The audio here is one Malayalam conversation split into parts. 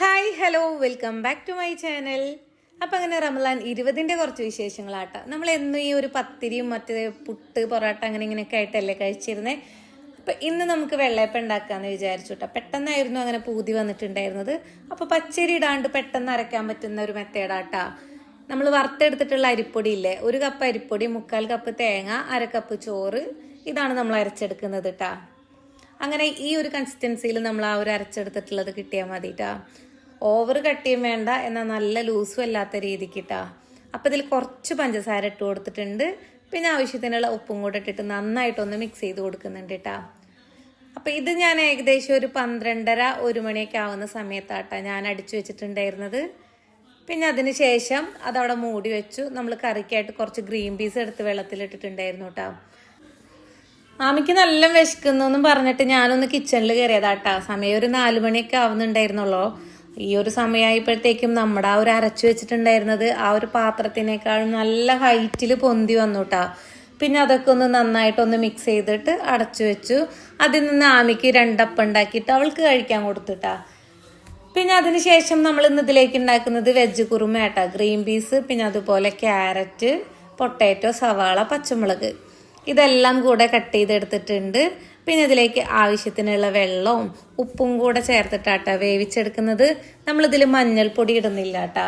Hi hello welcome back to my channel. അപ്പം അങ്ങനെ റമലാൻ ഇരുപതിന്റെ കുറച്ച് വിശേഷങ്ങളാട്ടോ. നമ്മൾ എന്നും ഈ ഒരു പത്തിരിയും മറ്റേ പുട്ട് പൊറോട്ട അങ്ങനെ ഇങ്ങനെയൊക്കെ ആയിട്ടല്ലേ കഴിച്ചിരുന്നേ. അപ്പം ഇന്ന് നമുക്ക് വെള്ളയപ്പം ഉണ്ടാക്കാമെന്ന് വിചാരിച്ചു കേട്ടോ പെട്ടെന്നായിരുന്നു അങ്ങനെ പൂതി വന്നിട്ടുണ്ടായിരുന്നത്. അപ്പോൾ പച്ചരി ഇടാണ്ട് പെട്ടെന്ന് അരയ്ക്കാൻ പറ്റുന്ന ഒരു മെത്തേഡാട്ടാ. നമ്മൾ വറുത്തെടുത്തിട്ടുള്ള അരിപ്പൊടി ഇല്ലേ? ഒരു കപ്പ് അരിപ്പൊടി മുക്കാൽ കപ്പ് തേങ്ങ അര കപ്പ് ചോറ്. ഇതാണ് നമ്മൾ അരച്ചെടുക്കുന്നത് കേട്ടോ അങ്ങനെ ഈ ഒരു കൺസിസ്റ്റൻസിയിൽ നമ്മൾ ആ ഒരു അരച്ചെടുത്തിട്ടുള്ളത് കിട്ടിയാൽ മതിട്ടാ. ഓവർ കട്ടിയും വേണ്ട എന്നാൽ നല്ല ലൂസും അല്ലാത്ത രീതിക്ക് ഇട്ടാ അപ്പം ഇതിൽ കുറച്ച് പഞ്ചസാര ഇട്ട് കൊടുത്തിട്ടുണ്ട്. പിന്നെ ആവശ്യത്തിനുള്ള ഉപ്പും കൂടെ ഇട്ടിട്ട് നന്നായിട്ടൊന്ന് മിക്സ് ചെയ്ത് കൊടുക്കുന്നുണ്ട് കേട്ടാ അപ്പം ഇത് ഞാൻ ഏകദേശം ഒരു പന്ത്രണ്ടര ഒരു മണിയൊക്കെ ആവുന്ന സമയത്താട്ടാ ഞാൻ അടിച്ചു വെച്ചിട്ടുണ്ടായിരുന്നത്. പിന്നെ അതിന് ശേഷം അതവിടെ മൂടി വെച്ചു. നമ്മൾ കറിക്കായിട്ട് കുറച്ച് ഗ്രീൻ പീസ് എടുത്ത് വെള്ളത്തിലിട്ടിട്ടുണ്ടായിരുന്നു കേട്ടോ മാമിക്ക് നല്ല വിശക്കുന്നു എന്നും പറഞ്ഞിട്ട് ഞാനൊന്ന് കിച്ചണിൽ കയറിയതാട്ടാ സമയം ഒരു നാല് മണിയൊക്കെ ആവുന്നുണ്ടായിരുന്നുള്ളൂ. ഈ ഒരു സമയമായപ്പോഴത്തേക്കും നമ്മുടെ ആ ഒരു അരച്ചു വെച്ചിട്ടുണ്ടായിരുന്നത് ആ ഒരു പാത്രത്തിനേക്കാളും നല്ല ഹൈറ്റിൽ പൊന്തി വന്നുട്ടാ. പിന്നെ അതൊക്കെ ഒന്ന് നന്നായിട്ടൊന്ന് മിക്സ് ചെയ്തിട്ട് അടച്ചു വെച്ചു. അതിൽ നിന്ന് ആമിക്ക് രണ്ടപ്പം ഉണ്ടാക്കിയിട്ട് അവൾക്ക് കഴിക്കാൻ കൊടുത്തിട്ടാ. പിന്നെ അതിന് ശേഷം നമ്മൾ ഇന്ന് ഇതിലേക്ക് ഉണ്ടാക്കുന്നത് വെജ് കുറുമ കുറുമയാട്ടാ ഗ്രീൻ പീസ് പിന്നെ അതുപോലെ ക്യാരറ്റ് പൊട്ടാറ്റോ സവാള പച്ചമുളക്. ഇതെല്ലാം കൂടെ കട്ട് ചെയ്തെടുത്തിട്ടുണ്ട്. പിന്നെ ഇതിലേക്ക് ആവശ്യത്തിനുള്ള വെള്ളവും ഉപ്പും കൂടെ ചേർത്തിട്ടാട്ട വേവിച്ചെടുക്കുന്നത്. നമ്മളിതിൽ മഞ്ഞൾപ്പൊടി ഇടുന്നില്ല കേട്ടോ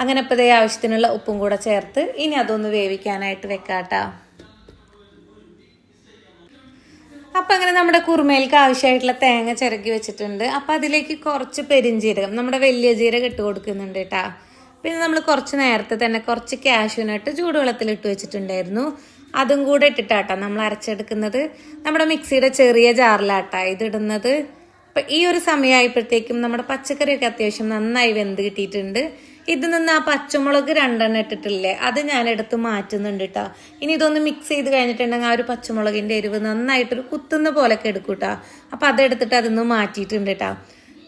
അങ്ങനെ ഇപ്പോൾ ഇതേ ആവശ്യത്തിനുള്ള ഉപ്പും കൂടെ ചേർത്ത് ഇനി അതൊന്ന് വേവിക്കാനായിട്ട് വെക്കാട്ടോ. അപ്പം അങ്ങനെ നമ്മുടെ കുറുമയിലേക്ക് ആവശ്യമായിട്ടുള്ള തേങ്ങ ചിരകി വെച്ചിട്ടുണ്ട്. അപ്പം അതിലേക്ക് കുറച്ച് പെരിഞ്ജീരകം നമ്മുടെ വലിയ ജീരകം ഇട്ട് കൊടുക്കുന്നുണ്ട് കേട്ടോ. പിന്നെ നമ്മൾ കുറച്ച് നേരത്തെ തന്നെ കുറച്ച് കാഷ്യൂനട്ട് ചൂടുവെള്ളത്തിൽ ഇട്ട് വെച്ചിട്ടുണ്ടായിരുന്നു. അതും കൂടെ ഇട്ടിട്ടാട്ടോ നമ്മൾ അരച്ചെടുക്കുന്നത്. നമ്മുടെ മിക്സിയുടെ ചെറിയ ജാറിലാട്ടാ ഇതിടുന്നത്. അപ്പം ഈ ഒരു സമയമായപ്പോഴത്തേക്കും നമ്മുടെ പച്ചക്കറിയൊക്കെ അത്യാവശ്യം നന്നായി വെന്ത് കിട്ടിയിട്ടുണ്ട്. ഇതിൽ നിന്ന് ആ പച്ചമുളക് രണ്ടെണ്ണം ഇട്ടിട്ടില്ലേ? അത് ഞാൻ എടുത്ത് മാറ്റുന്നുണ്ട് കേട്ടോ ഇനി ഇതൊന്ന് മിക്സ് ചെയ്ത് കഴിഞ്ഞിട്ടുണ്ടെങ്കിൽ ആ ഒരു പച്ചമുളകിന്റെ എരിവ് നന്നായിട്ടൊരു കുത്തുന്ന പോലൊക്കെ എടുക്കും കേട്ടോ അതെടുത്തിട്ട് അതൊന്ന് മാറ്റിയിട്ടുണ്ട് കേട്ടോ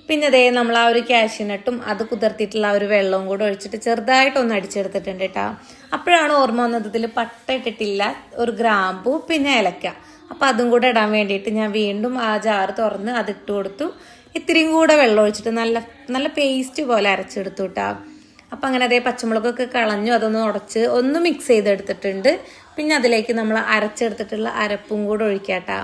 പിന്നെ അതേ നമ്മൾ ആ ഒരു കാഷ്യൂനട്ടും അത് കുതിർത്തിയിട്ടുള്ള ആ ഒരു വെള്ളവും കൂടെ ഒഴിച്ചിട്ട് ചെറുതായിട്ട് ഒന്ന് അടിച്ചെടുത്തിട്ടുണ്ട് കേട്ടോ. അപ്പോഴാണ് ഓർമ്മ വന്നത് ഇതിൽ പട്ട ഇട്ടിട്ടില്ല ഒരു ഗ്രാമ്പു പിന്നെ ഏലക്ക. അപ്പം അതും കൂടെ ഇടാൻ വേണ്ടിയിട്ട് ഞാൻ വീണ്ടും ആ ജാറ് തുറന്ന് അതിട്ട് കൊടുത്തു. ഇത്രയും കൂടെ വെള്ളം ഒഴിച്ചിട്ട് നല്ല നല്ല പേസ്റ്റ് പോലെ അരച്ചെടുത്തു കേട്ടോ. അപ്പം അങ്ങനെ അതേ പച്ചമുളകൊക്കെ കളഞ്ഞു അതൊന്ന് ഉടച്ച് ഒന്ന് മിക്സ് ചെയ്തെടുത്തിട്ടുണ്ട്. പിന്നെ അതിലേക്ക് നമ്മൾ അരച്ചെടുത്തിട്ടുള്ള അരപ്പും കൂടെ ഒഴിക്കാട്ടാ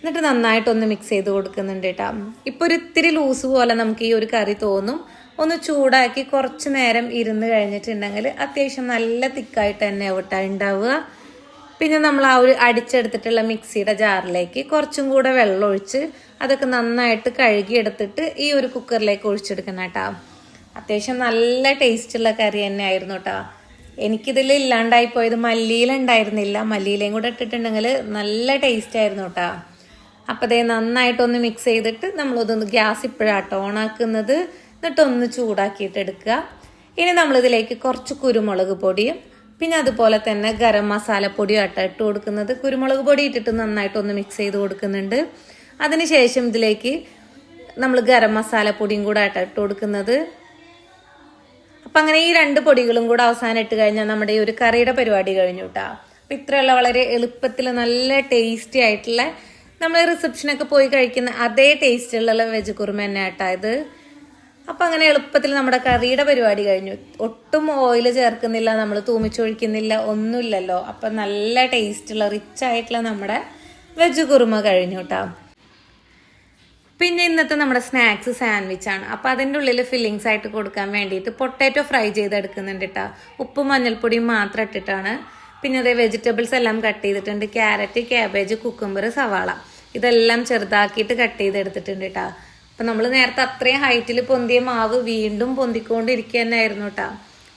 എന്നിട്ട് നന്നായിട്ടൊന്ന് മിക്സ് ചെയ്ത് കൊടുക്കുന്നുണ്ട് കേട്ടോ. ഇപ്പോൾ ഒരു ഇത്തിരി ലൂസ് പോലെ നമുക്ക് ഈ ഒരു കറി തോന്നും. ഒന്ന് ചൂടാക്കി കുറച്ച് നേരം ഇരുന്ന് കഴിഞ്ഞിട്ടുണ്ടെങ്കിൽ അത്യാവശ്യം നല്ല തിക്കായിട്ട് തന്നെ ആവട്ടെ ഉണ്ടാവുക. പിന്നെ നമ്മൾ ആ ഒരു അടിച്ചെടുത്തിട്ടുള്ള മിക്സിയുടെ ജാറിലേക്ക് കുറച്ചും കൂടെ വെള്ളം ഒഴിച്ച് അതൊക്കെ നന്നായിട്ട് കഴുകിയെടുത്തിട്ട് ഈ ഒരു കുക്കറിലേക്ക് ഒഴിച്ചെടുക്കണം കേട്ടോ. അത്യാവശ്യം നല്ല ടേസ്റ്റുള്ള കറി തന്നെ ആയിരുന്നു കേട്ടോ. എനിക്കിതിൽ ഇല്ലാണ്ടായി പോയത് മല്ലിയിലുണ്ടായിരുന്നില്ല മല്ലിയിലേയും കൂടെ ഇട്ടിട്ടുണ്ടെങ്കിൽ നല്ല ടേസ്റ്റ് ആയിരുന്നു കേട്ടോ. അപ്പോൾ അതേ നന്നായിട്ടൊന്ന് മിക്സ് ചെയ്തിട്ട് നമ്മളതൊന്ന് ഗ്യാസ് ഇപ്പോഴാട്ടോ ഓണാക്കുന്നത്. എന്നിട്ടൊന്ന് ചൂടാക്കിയിട്ട് എടുക്കുക. ഇനി നമ്മളിതിലേക്ക് കുറച്ച് കുരുമുളക് പൊടിയും പിന്നെ അതുപോലെ തന്നെ ഗരം മസാലപ്പൊടിയും ആട്ടോ ഇട്ട് കൊടുക്കുന്നത്. കുരുമുളക് പൊടി ഇട്ടിട്ട് നന്നായിട്ടൊന്ന് മിക്സ് ചെയ്ത് കൊടുക്കുന്നുണ്ട്. അതിനുശേഷം ഇതിലേക്ക് നമ്മൾ ഗരം മസാലപ്പൊടിയും കൂടെ ആട്ട ഇട്ട് കൊടുക്കുന്നത്. അപ്പം അങ്ങനെ ഈ രണ്ട് പൊടികളും കൂടെ അവസാനം ഇട്ട് കഴിഞ്ഞാൽ നമ്മുടെ ഈ ഒരു കറിയുടെ പരിപാടി കഴിഞ്ഞു കേട്ടോ അപ്പം ഇത്രയുള്ള വളരെ എളുപ്പത്തിൽ നല്ല ടേസ്റ്റി ആയിട്ടുള്ള നമ്മൾ റിസപ്ഷനൊക്കെ പോയി കഴിക്കുന്ന അതേ ടേസ്റ്റുള്ള വെജ് കുറുമ തന്നെ കേട്ടോ ഇത്. അപ്പം അങ്ങനെ എളുപ്പത്തിൽ നമ്മുടെ കറിയുടെ പരിപാടി കഴിഞ്ഞു. ഒട്ടും ഓയിൽ ചേർക്കുന്നില്ല നമ്മൾ തൂമിച്ചൊഴിക്കുന്നില്ല ഒന്നുമില്ലല്ലോ. അപ്പം നല്ല ടേസ്റ്റുള്ള റിച്ച് ആയിട്ടുള്ള നമ്മുടെ വെജ് കുറുമ കഴിഞ്ഞു കേട്ടോ പിന്നെ ഇന്നത്തെ നമ്മുടെ സ്നാക്സ് സാൻഡ്വിച്ച് ആണ്. അപ്പോൾ അതിന്റെ ഉള്ളിൽ ഫില്ലിങ്സ് ആയിട്ട് കൊടുക്കാൻ വേണ്ടിയിട്ട് പൊട്ടാറ്റോ ഫ്രൈ ചെയ്തെടുക്കുന്നുണ്ട് കേട്ടോ ഉപ്പും മഞ്ഞൾപ്പൊടിയും മാത്രം ഇട്ടിട്ടാണ് പിന്നെ അതേ വെജിറ്റബിൾസ് എല്ലാം കട്ട് ചെയ്തിട്ടുണ്ട്. ക്യാരറ്റ് ക്യാബേജ് കുക്കുംബർ സവാള. ഇതെല്ലാം ചെറുതാക്കിയിട്ട് കട്ട് ചെയ്തെടുത്തിട്ടുണ്ട് കേട്ടോ അപ്പം നമ്മൾ നേരത്തെ അത്രയും ഹൈറ്റിൽ പൊന്തിയ മാവ് വീണ്ടും പൊന്തിക്കൊണ്ടിരിക്കുക തന്നെയായിരുന്നു കേട്ടോ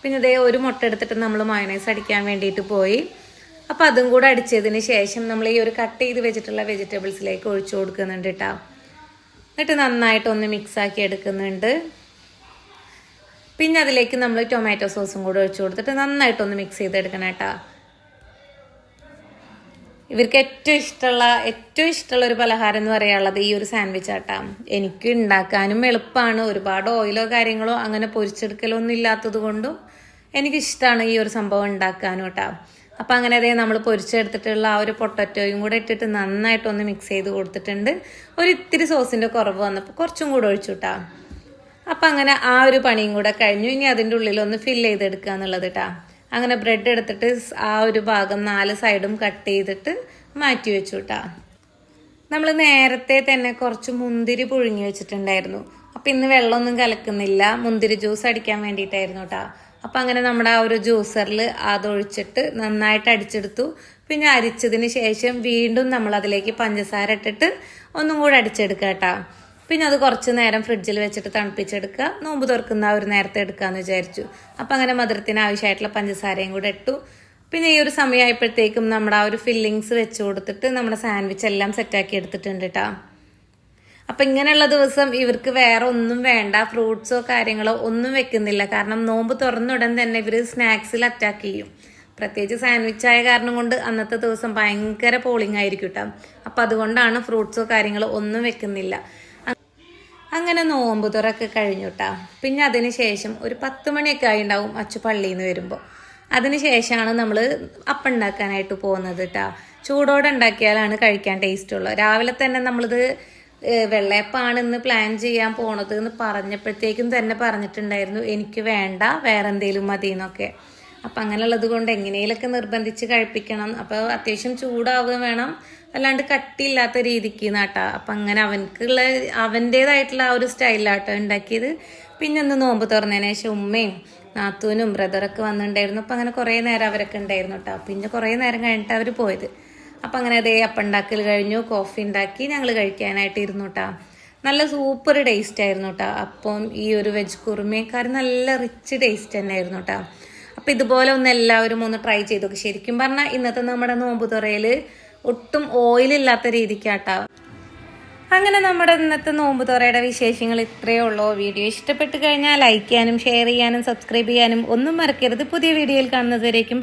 പിന്നെ ഇതേ ഒരു മുട്ട എടുത്തിട്ട് നമ്മൾ മയണൈസ് അടിക്കാൻ വേണ്ടിയിട്ട് പോയി. അപ്പം അതും കൂടെ അടിച്ചതിന് ശേഷം നമ്മൾ ഈ ഒരു കട്ട് ചെയ്ത് വെച്ചിട്ടുള്ള വെജിറ്റബിൾസിലേക്ക് ഒഴിച്ചു കൊടുക്കുന്നുണ്ട് കേട്ടോ എന്നിട്ട് നന്നായിട്ടൊന്ന് മിക്സ് ആക്കി എടുക്കുന്നുണ്ട്. പിന്നെ അതിലേക്ക് നമ്മൾ ടൊമാറ്റോ സോസും കൂടെ ഒഴിച്ചു കൊടുത്തിട്ട് നന്നായിട്ടൊന്ന് മിക്സ് ചെയ്തെടുക്കണം കേട്ടോ ഇവർക്ക് ഏറ്റവും ഇഷ്ടമുള്ള ഏറ്റവും ഇഷ്ടമുള്ള ഒരു പലഹാരം എന്ന് പറയാനുള്ളത് ഈ ഒരു സാൻഡ്വിച്ച് ആട്ടാ. എനിക്ക് ഉണ്ടാക്കാനും എളുപ്പമാണ് ഒരുപാട് ഓയിലോ കാര്യങ്ങളോ അങ്ങനെ പൊരിച്ചെടുക്കലോ ഒന്നും ഇല്ലാത്തത് കൊണ്ടും എനിക്കിഷ്ടമാണ് ഈ ഒരു സംഭവം ഉണ്ടാക്കാനും കേട്ടോ അപ്പം അങ്ങനെ അതേ നമ്മൾ പൊരിച്ചെടുത്തിട്ടുള്ള ആ ഒരു പൊട്ടറ്റോയും കൂടെ ഇട്ടിട്ട് നന്നായിട്ടൊന്ന് മിക്സ് ചെയ്ത് കൊടുത്തിട്ടുണ്ട്. ഒരു ഇത്തിരി സോസിന്റെ കുറവ് വന്നപ്പോൾ കുറച്ചും കൂടെ ഒഴിച്ചു കേട്ടോ അപ്പം അങ്ങനെ ആ ഒരു പണിയും കൂടെ കഴിഞ്ഞു. ഇനി അതിന്റെ ഉള്ളിൽ ഒന്ന് ഫില്ല് ചെയ്തെടുക്കുക എന്നുള്ളത് കേട്ടാ അങ്ങനെ ബ്രെഡ് എടുത്തിട്ട് ആ ഒരു ഭാഗം നാല് സൈഡും കട്ട് ചെയ്തിട്ട് മാറ്റി വെച്ചു കേട്ടാ നമ്മൾ നേരത്തെ തന്നെ കുറച്ച് മുന്തിരി പുഴുങ്ങി വെച്ചിട്ടുണ്ടായിരുന്നു. അപ്പം ഇന്ന് വെള്ളമൊന്നും കലക്കുന്നില്ല. മുന്തിരി ജ്യൂസ് അടിക്കാൻ വേണ്ടിയിട്ടായിരുന്നു കേട്ടോ അപ്പം അങ്ങനെ നമ്മുടെ ആ ഒരു ജ്യൂസറിൽ അതൊഴിച്ചിട്ട് നന്നായിട്ട് അടിച്ചെടുത്തു. പിന്നെ അരിച്ചതിന് ശേഷം വീണ്ടും നമ്മൾ അതിലേക്ക് പഞ്ചസാര ഇട്ടിട്ട് ഒന്നും കൂടെ അടിച്ചെടുക്കാം കേട്ടോ പിന്നെ അത് കുറച്ച് നേരം ഫ്രിഡ്ജിൽ വെച്ചിട്ട് തണുപ്പിച്ചെടുക്കുക. നോമ്പ് തുറക്കുന്ന ഒരു നേരത്തെ എടുക്കാമെന്ന് വിചാരിച്ചു. അപ്പം അങ്ങനെ മധുരത്തിന് ആവശ്യമായിട്ടുള്ള പഞ്ചസാരയും കൂടെ ഇട്ടു. പിന്നെ ഈ ഒരു സമയമായപ്പോഴത്തേക്കും നമ്മുടെ ആ ഒരു ഫില്ലിങ്സ് വെച്ച് കൊടുത്തിട്ട് നമ്മുടെ സാൻഡ്വിച്ച് എല്ലാം സെറ്റാക്കി എടുത്തിട്ടുണ്ട് കേട്ടോ അപ്പം ഇങ്ങനെയുള്ള ദിവസം ഇവർക്ക് വേറെ ഒന്നും വേണ്ട ഫ്രൂട്ട്സോ കാര്യങ്ങളോ ഒന്നും വെക്കുന്നില്ല. കാരണം നോമ്പ് തുറന്നുടൻ തന്നെ ഇവർ സ്നാക്സിൽ അറ്റാക്ക് ചെയ്യും. പ്രത്യേകിച്ച് സാൻഡ്വിച്ച് ആയ കാരണം കൊണ്ട് അന്നത്തെ ദിവസം ഭയങ്കര പോളിംഗ് ആയിരിക്കും കേട്ടോ അപ്പം അതുകൊണ്ടാണ് ഫ്രൂട്ട്സോ കാര്യങ്ങളോ ഒന്നും വെക്കുന്നില്ല. അങ്ങനെ നോമ്പ് തുറക്കെ കഴിഞ്ഞു കേട്ടോ പിന്നെ അതിന് ശേഷം ഒരു പത്ത് മണിയൊക്കെ ആയി ഉണ്ടാവും അച്ചു പള്ളിയിൽ നിന്ന് വരുമ്പോൾ അതിന് ശേഷമാണ് നമ്മൾ അപ്പം ഉണ്ടാക്കാനായിട്ട് പോകുന്നത് കേട്ടോ ചൂടോടെ ഉണ്ടാക്കിയാലാണ് കഴിക്കാൻ ടേസ്റ്റ് ഉള്ളത് രാവിലെ തന്നെ നമ്മളിത് വെള്ളയപ്പാണ് വെള്ളയപ്പാണെന്ന് പ്ലാൻ ചെയ്യാൻ പോണത് എന്ന് പറഞ്ഞപ്പോഴത്തേക്കും തന്നെ പറഞ്ഞിട്ടുണ്ടായിരുന്നു എനിക്ക് വേണ്ട വേറെന്തേലും മതി എന്നൊക്കെ അപ്പം അങ്ങനെയുള്ളത് കൊണ്ട് എങ്ങനെയൊക്കെ നിർബന്ധിച്ച് കഴിപ്പിക്കണം? അപ്പോൾ അത്യാവശ്യം ചൂടാവുകയും വേണം. അല്ലാണ്ട് കട്ടിയില്ലാത്ത രീതിക്ക് നാട്ടാ അപ്പം അങ്ങനെ അവനക്കുള്ള അവന്റേതായിട്ടുള്ള ആ ഒരു സ്റ്റൈലാട്ടോ ഉണ്ടാക്കിയത്. പിന്നെ ഒന്ന് നോമ്പ് തുറന്നതിന് ശേഷം ഉമ്മയും നാത്തൂനും ബ്രദറൊക്കെ വന്നിട്ടുണ്ടായിരുന്നു. അപ്പം അങ്ങനെ കുറേ നേരം അവരൊക്കെ ഉണ്ടായിരുന്നു കേട്ടോ പിന്നെ കുറേ നേരം കഴിഞ്ഞിട്ട് അവർ പോയത്. അപ്പം അങ്ങനെ അതേ അപ്പം ഉണ്ടാക്കൽ കഴിഞ്ഞു കോഫി ഉണ്ടാക്കി ഞങ്ങൾ കഴിക്കാനായിട്ട് ഇരുന്നു കേട്ടോ നല്ല സൂപ്പർ ടേസ്റ്റ് ആയിരുന്നു കേട്ടോ അപ്പം ഈ ഒരു വെജ് കുറുമേക്കാർ നല്ല റിച്ച് ടേസ്റ്റ് തന്നെ ആയിരുന്നു കേട്ടോ അപ്പം ഇതുപോലെ ഒന്ന് എല്ലാവരും ഒന്ന് ട്രൈ ചെയ്തു നോക്ക് ശരിക്കും പറഞ്ഞാൽ ഇന്നത്തെ നമ്മുടെ നോമ്പ് തുറയിൽ ഒട്ടും ഓയിലില്ലാത്ത രീതിക്കാട്ടോ. അങ്ങനെ നമ്മുടെ ഇന്നത്തെ നോമ്പ് തുറയുടെ വിശേഷങ്ങൾ ഇത്രയേ ഉള്ളൂ. വീഡിയോ ഇഷ്ടപ്പെട്ട് കഴിഞ്ഞാൽ ലൈക്ക് ചെയ്യാനും ഷെയർ ചെയ്യാനും സബ്സ്ക്രൈബ് ചെയ്യാനും ഒന്നും മറക്കരുത്. പുതിയ വീഡിയോയിൽ കാണുന്നതുവരേക്കും